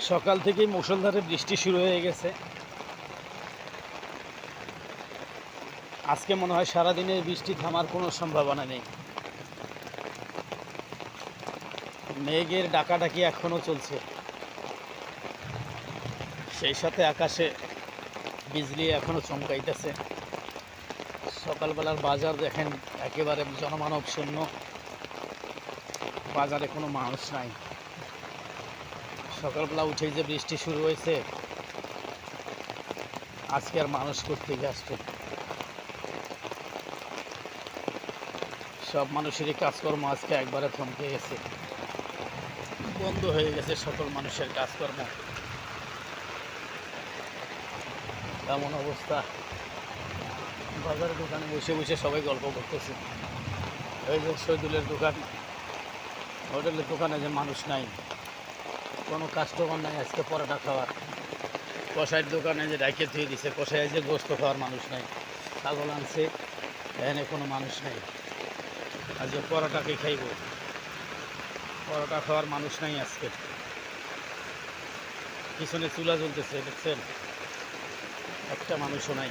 সকাল থেকেই মুষলধারে বৃষ্টি শুরু হয়ে গেছে। আজকে মনে হয় সারাদিনে বৃষ্টি থামার কোনো সম্ভাবনা নেই। মেঘের ডাকাডাকি এখনও চলছে। সেই সাথে আকাশে বিজলি এখনও চমকাইতেছে। সকালবেলার বাজার দেখেন, একেবারে জনমানব শূন্য। বাজারে কোনো মানুষ নাই। সকালবেলা উঠেই যে বৃষ্টি শুরু হয়েছে, আজকে আর মানুষ করতে আসবে সব মানুষেরই কাজকর্ম আজকে একবারে থমকে গেছে। বন্ধ হয়ে গেছে সকল মানুষের কাজকর্ম। এমন অবস্থা। বাজারের দোকানে বসে বসে সবাই গল্প করতেছে। এই যে শহীদুলের দোকান, হোটেলের দোকানে যে মানুষ নাই। কোনো কাস্টমার নাই, আজকে পরোটা খাওয়ার। কষাইয়ের দোকানে যে ডাইকে ধুয়ে দিছে কষাই যে গোস্ত খাওয়ার মানুষ নাই। ছাগল আনছে, এখানে কোনো মানুষ নাই। আজ যে পরোটাকে খাইব। পরোটা খাওয়ার মানুষ নাই আজকে। পিছনে চুলা জ্বলতেছে, দেখছেন? একটা মানুষও নাই।